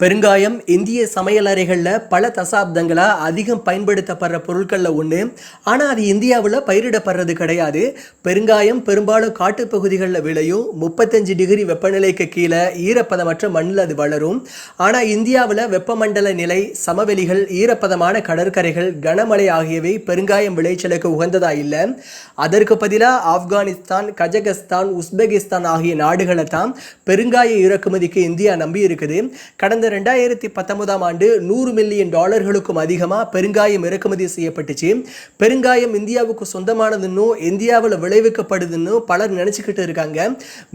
பெருங்காயம் இந்திய சமையலறைகளில் பல தசாப்தங்களா அதிகம் பயன்படுத்தப்படுற பொருட்களில் ஒன்று ஆனால் அது இந்தியாவில் பயிரிடப்படுறது கிடையாது. பெருங்காயம் பெரும்பாலும் காட்டுப்பகுதிகளில் விளையும். முப்பத்தஞ்சு டிகிரி வெப்பநிலைக்கு கீழே ஈரப்பதமற்ற மண்ணில் அது வளரும். ஆனால் இந்தியாவில் வெப்பமண்டல நிலை சமவெளிகள் ஈரப்பதமான கடற்கரைகள் கனமழை ஆகியவை பெருங்காயம் விளைச்சலுக்கு உகந்ததா இல்லை. அதற்கு பதிலாக ஆப்கானிஸ்தான் கஜகஸ்தான் உஸ்பெகிஸ்தான் ஆகிய நாடுகளை தான் பெருங்காய இறக்குமதிக்கு இந்தியா நம்பி இருக்குது கடந்த ரெண்டாயிரத்தி பத்தொன்பதாம் ஆண்டு நூறு மில்லியன் டாலர்களுக்கும் அதிகமாக பெருங்காயம் இறக்குமதி செய்யப்பட்டுச்சு. பெருங்காயம் இந்தியாவுக்கு சொந்தமானதுன்னு இந்தியாவில் விளைவிக்கப்படுதுன்னு பலர் நினச்சிக்கிட்டு இருக்காங்க.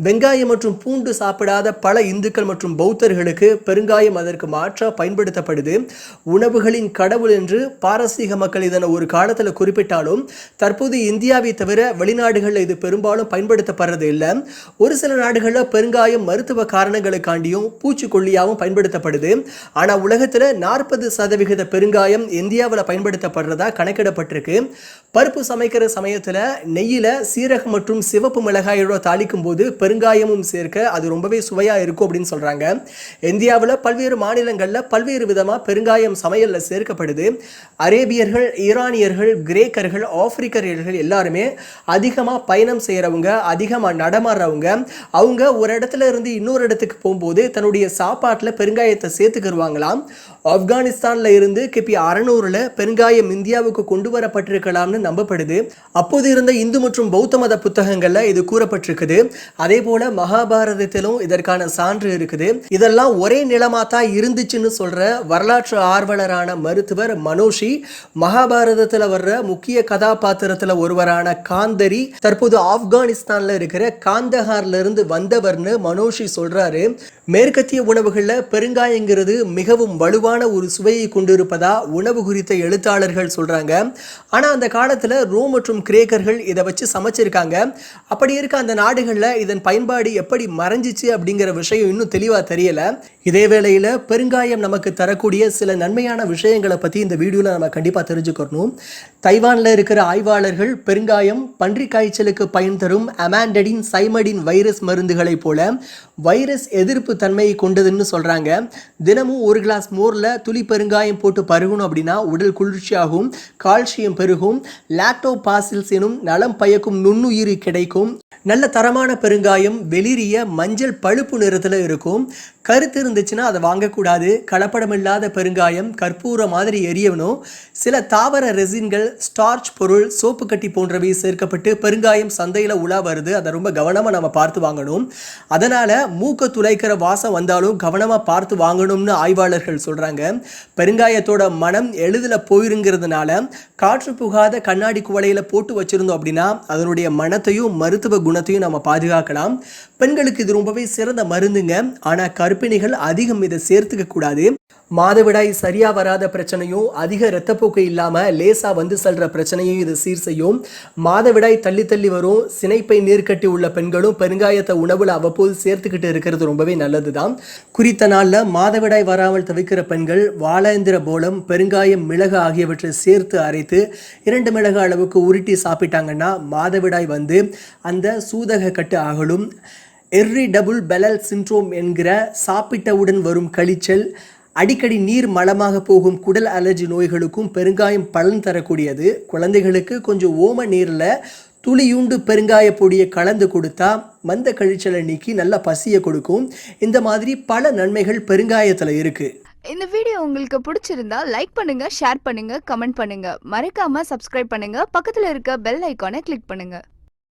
வெங்காயம் மற்றும் பூண்டு சாப்பிடாத பல இந்துக்கள் மற்றும் பௌத்தர்களுக்கு பெருங்காயம் அதற்கு மாற்றாக பயன்படுத்தப்படுது. உணவுகளின் கடவுள் என்று பாரசீக மக்கள் இதனை ஒரு காலத்தில் குறிப்பிட்டாலும் தற்போது இந்தியாவை தவிர வெளிநாடுகளில் இது பெரும்பாலும் பயன்படுத்தப்படுறது இல்லை. ஒரு சில நாடுகளில் பெருங்காயம் மருத்துவ காரணங்களுக்காண்டியும் பூச்சிக்கொல்லியாகவும் பயன்படுத்தப்படுது. ஆனால் உலகத்தில் நாற்பது சதவிகித பெருங்காயம் இந்தியாவில் பயன்படுத்தப்படுறதா கணக்கிடப்பட்டிருக்கு. பருப்பு சமைக்கிற சமயத்தில் நெய்யில் சீரகம் மற்றும் சிவப்பு மிளகாயோட தாளிக்கும் போது பெருங்காயமும் சேர்க்க அது ரொம்பவே சுவையாக இருக்கும் அப்படின்னு சொல்கிறாங்க இந்தியாவில் பல்வேறு மாநிலங்களில் பல்வேறு விதமாக பெருங்காயம் சமையலில் சேர்க்கப்படுது. அரேபியர்கள் ஈரானியர்கள் கிரேக்கர்கள் ஆப்பிரிக்கர்கள் எல்லாருமே அதிகமாக பயணம் செய்கிறவங்க அதிகமாக நடமாடுறவங்க. அவங்க ஒரு இடத்துல இருந்து இன்னொரு இடத்துக்கு போகும்போது தன்னுடைய சாப்பாட்டில் பெருங்காயத்தை சேர்த்துக்கிடுவாங்களாம் ஆப்கானிஸ்தானில் இருந்து கிபி அறநூறில் பெருங்காயம் இந்தியாவுக்கு கொண்டு வரப்பட்டிருக்கலாம்னு நம்பப்படுது. அப்போது இருந்த இந்து மற்றும் பௌத்த மத புத்தகங்களில் இது கூறப்பட்டிருக்குது. அதே போல மகாபாரதத்திலும் இதற்கான சான்று இருக்குது. இதெல்லாம் ஒரே நிலமாக தான் இருந்துச்சுன்னு சொல்கிற வரலாற்று ஆர்வலரான மருத்துவர் மனோஷி மகாபாரதத்தில் வர்ற முக்கிய கதாபாத்திரத்தில் ஒருவரான காந்தரி தற்போது ஆப்கானிஸ்தானில் இருக்கிற காந்தஹார்லேருந்து வந்தவர்னு மனோஷி சொல்கிறாரு மேற்கத்திய உணவுகளில் பெருங்காயங்கிறது மிகவும் வலுவான ஒரு சுவையை கொண்டிருப்பதா உணவு குறித்த எழுத்தாளர்கள் சொல்றாங்க. ஆனா அந்த காலத்துல ரோம் மற்றும் கிரேக்கர்கள் இதை வச்சு சமைச்சிருக்காங்க. அப்படி இருக்க அந்த நாடுகளில் இதன் பயன்பாடு எப்படி மறைஞ்சிச்சு அப்படிங்கிற விஷயம் இன்னும் தெளிவா தெரியல. இதே வேளையில பெருங்காயம் நமக்கு தரக்கூடிய சில நன்மையான விஷயங்களை பத்தி இந்த வீடியோல நம்ம கண்டிப்பா தெரிஞ்சுக்கணும் தைவான்ல இருக்கிற ஆய்வாளர்கள் பெருங்காயம் பன்றி காய்ச்சலுக்கு பயன் தரும் அமாண்டடின் சைமடின் வைரஸ் மருந்துகளைப் போல வைரஸ் எதிர்ப்பு தன்மையை கொண்டதுன்னு சொல்றாங்க. தினமும் ஒரு கிளாஸ் மோர்ல துளி பெருங்காயம் போட்டு பருகணும் அப்படின்னா உடல் குளிர்ச்சியாகும் கால்சியம் பெருகும் லாக்டோபாசில்ஸ் எனும் நலம் பயக்கும் நுண்ணுயிரி கிடைக்கும். நல்ல தரமான பெருங்காயம் வெளிரிய மஞ்சள் பழுப்பு நிறத்தில் இருக்கும். கருத்து இருந்துச்சுன்னா அதை வாங்கக்கூடாது. கலப்படமில்லாத பெருங்காயம் கற்பூர மாதிரி எரியவனும் சில தாவர ரெசின்கள் ஸ்டார்ச் பொருள் சோப்பு கட்டி போன்றவை சேர்க்கப்பட்டு பெருங்காயம் சந்தையில் உலா வருது. அதை ரொம்ப கவனமாக நம்ம பார்த்து வாங்கணும். அதனால் மூக்க துளைக்கிற வாசம் வந்தாலும் கவனமாக பார்த்து வாங்கணும்னு ஆய்வாளர்கள் சொல்கிறாங்க பெருங்காயத்தோட மனம் எளிதில் போயிருங்கிறதுனால காற்று புகாத கண்ணாடி குவளையில் போட்டு வச்சுருந்தோம் அப்படின்னா அதனுடைய மனத்தையும் மருத்துவ குணத்தையும் நம்ம பாதுகாக்கலாம். பெண்களுக்கு இது ரொம்பவே சிறந்த மருந்துங்க. ஆனால் கர்ப்பிணிகள் அதிகம் இதை சேர்த்துக்க கூடாது. மாதவிடாய் சரியாக வராத பிரச்சனையும் அதிக இரத்தப்போக்கு இல்லாமல் லேசாக வந்து செல்கிற பிரச்சனையும் இதை சீர் செய்யும். மாதவிடாய் தள்ளி தள்ளி வரும். சினைப்பை நீர்க்கட்டி உள்ள பெண்களும் பெருங்காயத்தை உணவில் அவ்வப்போது சேர்த்துக்கிட்டு இருக்கிறது ரொம்பவே நல்லது தான் குறித்த நாளில் மாதவிடாய் வராமல் தவிக்கிற பெண்கள் வாழேந்திர போலம் பெருங்காயம் மிளகு ஆகியவற்றை சேர்த்து அரைத்து இரண்டு மிளகு அளவுக்கு உருட்டி சாப்பிட்டாங்கன்னா மாதவிடாய் வந்து அந்த சூதக கட்டு எர்ரி டபுள் பெலல் சின்ட்ரோம் என்கிற சாப்பிட்டவுடன் வரும் கழிச்சல் அடிக்கடி நீர் மலமாக போகும் குடல் அலர்ஜி நோய்களுக்கும் பெருங்காயம் பலன் தரக்கூடியது. குழந்தைகளுக்கு கொஞ்சம் ஓம நீரில் துளியூண்டு பெருங்காய பொடியை கலந்து கொடுத்தா மந்த கழிச்சலை நீக்கி நல்ல பசியை கொடுக்கும். இந்த மாதிரி பல நன்மைகள் பெருங்காயத்தில் இருக்குது இந்த வீடியோ உங்களுக்கு பிடிச்சிருந்தா லைக் பண்ணுங்க ஷேர் பண்ணுங்க கமெண்ட் பண்ணுங்க. மறக்காம சப்ஸ்கிரைப் பண்ணுங்க. பக்கத்துல இருக்க பெல் ஐக்கானை கிளிக் பண்ணுங்க.